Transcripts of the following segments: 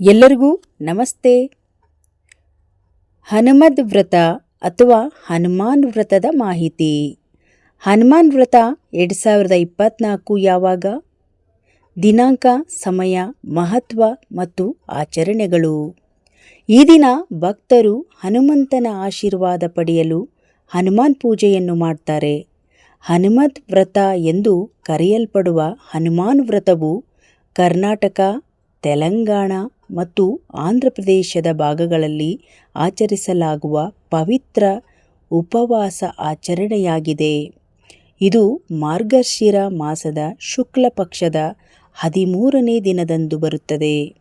ಎಲ್ಲರಿಗೂ ನಮಸ್ತೆ. ಹನುಮದ್ ವ್ರತ ಅಥವಾ ಹನುಮಾನ್ ವ್ರತದ ಮಾಹಿತಿ. ಹನುಮಾನ್ ವ್ರತ ಎರಡು ಸಾವಿರದ ಇಪ್ಪತ್ತ್ನಾಲ್ಕು ಯಾವಾಗ? ದಿನಾಂಕ, ಸಮಯ, ಮಹತ್ವ ಮತ್ತು ಆಚರಣೆಗಳು. ಈ ದಿನ ಭಕ್ತರು ಹನುಮಂತನ ಆಶೀರ್ವಾದ ಪಡೆಯಲು ಹನುಮಾನ್ ಪೂಜೆಯನ್ನು ಮಾಡ್ತಾರೆ. ಹನುಮದ್ ವ್ರತ ಎಂದು ಕರೆಯಲ್ಪಡುವ ಹನುಮಾನ್ ವ್ರತವು ಕರ್ನಾಟಕ ತೆಲಂಗಾಣ ಮತ್ತು ಆಂಧ್ರಪ್ರದೇಶದ ಭಾಗಗಳಲ್ಲಿ ಆಚರಿಸಲಾಗುವ ಪವಿತ್ರ ಉಪವಾಸ ಆಚರಣೆಯಾಗಿದೆ. ಇದು ಮಾರ್ಗಶಿರ ಮಾಸದ ಶುಕ್ಲ ಪಕ್ಷದ ಹದಿಮೂರನೇ ದಿನದಂದು ಬರುತ್ತದೆ.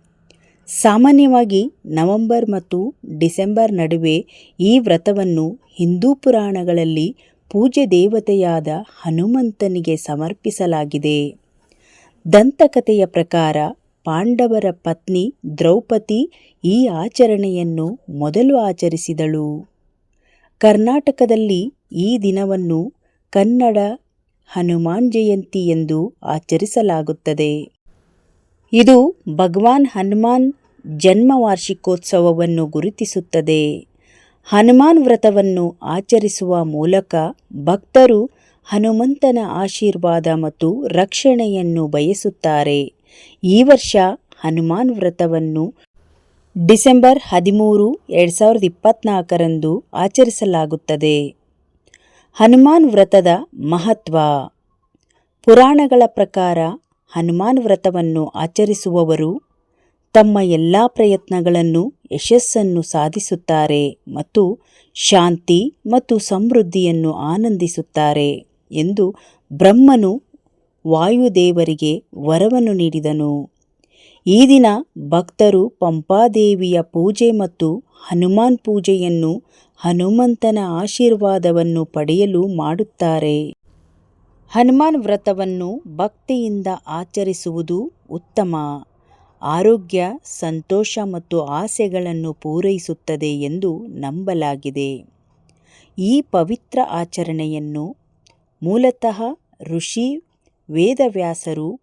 ಸಾಮಾನ್ಯವಾಗಿ ನವೆಂಬರ್ ಮತ್ತು ಡಿಸೆಂಬರ್ ನಡುವೆ ಈ ವ್ರತವನ್ನು ಹಿಂದೂ ಪುರಾಣಗಳಲ್ಲಿ ಪೂಜೆ ದೇವತೆಯಾದ ಹನುಮಂತನಿಗೆ ಸಮರ್ಪಿಸಲಾಗಿದೆ. ದಂತಕಥೆಯ ಪ್ರಕಾರ ಪಾಂಡವರ ಪತ್ನಿ ದ್ರೌಪದಿ ಈ ಆಚರಣೆಯನ್ನು ಮೊದಲು ಆಚರಿಸಿದಳು. ಕರ್ನಾಟಕದಲ್ಲಿ ಈ ದಿನವನ್ನು ಕನ್ನಡ ಹನುಮಾನ್ ಜಯಂತಿ ಎಂದು ಆಚರಿಸಲಾಗುತ್ತದೆ. ಇದು ಭಗವಾನ್ ಹನುಮಾನ್ ಜನ್ಮ ವಾರ್ಷಿಕೋತ್ಸವವನ್ನು ಗುರುತಿಸುತ್ತದೆ. ಹನುಮಾನ್ ವ್ರತವನ್ನು ಆಚರಿಸುವ ಮೂಲಕ ಭಕ್ತರು ಹನುಮಂತನ ಆಶೀರ್ವಾದ ಮತ್ತು ರಕ್ಷಣೆಯನ್ನು ಬಯಸುತ್ತಾರೆ. ಈ ವರ್ಷ ಹನುಮಾನ್ ವ್ರತವನ್ನು ಡಿಸೆಂಬರ್ ಹದಿಮೂರು ಎರಡು ಸಾವಿರದ ಇಪ್ಪತ್ನಾಲ್ಕರಂದು ಆಚರಿಸಲಾಗುತ್ತದೆ. ಹನುಮಾನ್ ವ್ರತದ ಮಹತ್ವ. ಪುರಾಣಗಳ ಪ್ರಕಾರ ಹನುಮಾನ್ ವ್ರತವನ್ನು ಆಚರಿಸುವವರು ತಮ್ಮ ಎಲ್ಲ ಪ್ರಯತ್ನಗಳನ್ನು ಯಶಸ್ಸನ್ನು ಸಾಧಿಸುತ್ತಾರೆ ಮತ್ತು ಶಾಂತಿ ಮತ್ತು ಸಮೃದ್ಧಿಯನ್ನು ಆನಂದಿಸುತ್ತಾರೆ ಎಂದು ಬ್ರಹ್ಮನು ವಾಯುದೇವರಿಗೆ ವರವನ್ನು ನೀಡಿದನು. ಈ ದಿನ ಭಕ್ತರು ಪಂಪಾದೇವಿಯ ಪೂಜೆ ಮತ್ತು ಹನುಮಾನ್ ಪೂಜೆಯನ್ನು ಹನುಮಂತನ ಆಶೀರ್ವಾದವನ್ನು ಪಡೆಯಲು ಮಾಡುತ್ತಾರೆ. ಹನುಮಾನ್ ವ್ರತವನ್ನು ಭಕ್ತಿಯಿಂದ ಆಚರಿಸುವುದು ಉತ್ತಮ. ಆರೋಗ್ಯ, ಸಂತೋಷ ಮತ್ತು ಆಸೆಗಳನ್ನು ಪೂರೈಸುತ್ತದೆ ಎಂದು ನಂಬಲಾಗಿದೆ. ಈ ಪವಿತ್ರ ಆಚರಣೆಯನ್ನು ಮೂಲತಃ ಋಷಿ ವೇದವ್ಯಾಸರು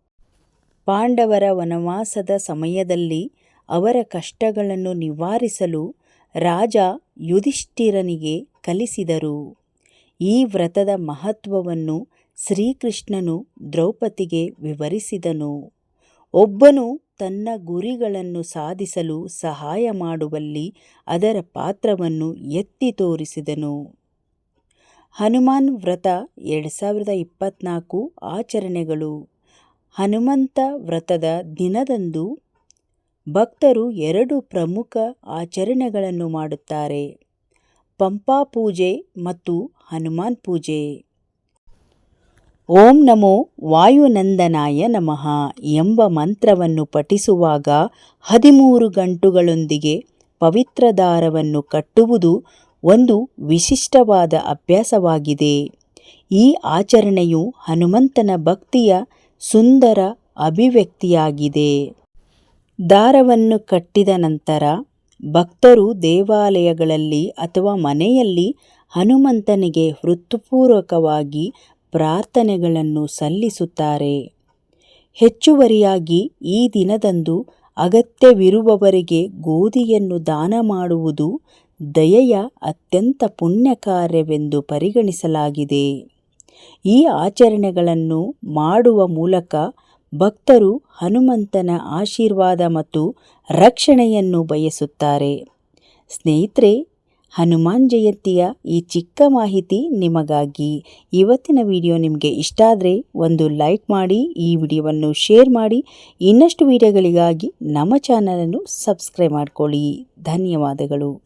ಪಾಂಡವರ ವನವಾಸದ ಸಮಯದಲ್ಲಿ ಅವರ ಕಷ್ಟಗಳನ್ನು ನಿವಾರಿಸಲು ರಾಜ ಯುಧಿಷ್ಠಿರನಿಗೆ ಕಲಿಸಿದರು. ಈ ವ್ರತದ ಮಹತ್ವವನ್ನು ಶ್ರೀಕೃಷ್ಣನು ದ್ರೌಪದಿಗೆ ವಿವರಿಸಿದನು. ಒಬ್ಬನು ತನ್ನ ಗುರಿಗಳನ್ನು ಸಾಧಿಸಲು ಸಹಾಯ ಮಾಡುವಲ್ಲಿ ಅದರ ಪಾತ್ರವನ್ನು ಎತ್ತಿ ತೋರಿಸಿದನು. ಹನುಮಾನ್ ವ್ರತ ಎರಡು ಸಾವಿರದ ಇಪ್ಪತ್ತ್ನಾಲ್ಕು ಆಚರಣೆಗಳು. ಹನುಮಂತ ವ್ರತದ ದಿನದಂದು ಭಕ್ತರು ಎರಡು ಪ್ರಮುಖ ಆಚರಣೆಗಳನ್ನು ಮಾಡುತ್ತಾರೆ. ಪಂಪಾ ಪೂಜೆ ಮತ್ತು ಹನುಮಾನ್ ಪೂಜೆ. ಓಂ ನಮೋ ವಾಯುನಂದನಾಯ ನಮಃ ಎಂಬ ಮಂತ್ರವನ್ನು ಪಠಿಸುವಾಗ ಹದಿಮೂರು ಗಂಟುಗಳೊಂದಿಗೆ ಪವಿತ್ರ ದಾರವನ್ನು ಕಟ್ಟುವುದು ಒಂದು ವಿಶಿಷ್ಟವಾದ ಅಭ್ಯಾಸವಾಗಿದೆ. ಈ ಆಚರಣೆಯು ಹನುಮಂತನ ಭಕ್ತಿಯ ಸುಂದರ ಅಭಿವ್ಯಕ್ತಿಯಾಗಿದೆ. ದಾರವನ್ನು ಕಟ್ಟಿದ ನಂತರ ಭಕ್ತರು ದೇವಾಲಯಗಳಲ್ಲಿ ಅಥವಾ ಮನೆಯಲ್ಲಿ ಹನುಮಂತನಿಗೆ ಹೃತ್ಪೂರ್ವಕವಾಗಿ ಪ್ರಾರ್ಥನೆಗಳನ್ನು ಸಲ್ಲಿಸುತ್ತಾರೆ. ಹೆಚ್ಚುವರಿಯಾಗಿ ಈ ದಿನದಂದು ಅಗತ್ಯವಿರುವವರಿಗೆ ಗೋಧಿಯನ್ನು ದಾನ ಮಾಡುವುದು ದಯೆಯ ಅತ್ಯಂತ ಪುಣ್ಯ ಕಾರ್ಯವೆಂದು ಪರಿಗಣಿಸಲಾಗಿದೆ. ಈ ಆಚರಣೆಗಳನ್ನು ಮಾಡುವ ಮೂಲಕ ಭಕ್ತರು ಹನುಮಂತನ ಆಶೀರ್ವಾದ ಮತ್ತು ರಕ್ಷಣೆಯನ್ನು ಬಯಸುತ್ತಾರೆ. ಸ್ನೇಹಿತರೆ, ಹನುಮಾನ್ ಜಯಂತಿಯ ಈ ಚಿಕ್ಕ ಮಾಹಿತಿ ನಿಮಗಾಗಿ. ಇವತ್ತಿನ ವಿಡಿಯೋ ನಿಮಗೆ ಇಷ್ಟ ಆದರೆ ಒಂದು ಲೈಕ್ ಮಾಡಿ, ಈ ವಿಡಿಯೋವನ್ನು ಶೇರ್ ಮಾಡಿ. ಇನ್ನಷ್ಟು ವಿಡಿಯೋಗಳಿಗಾಗಿ ನಮ್ಮ ಚಾನಲನ್ನು ಸಬ್ಸ್ಕ್ರೈಬ್ ಮಾಡಿಕೊಳ್ಳಿ. ಧನ್ಯವಾದಗಳು.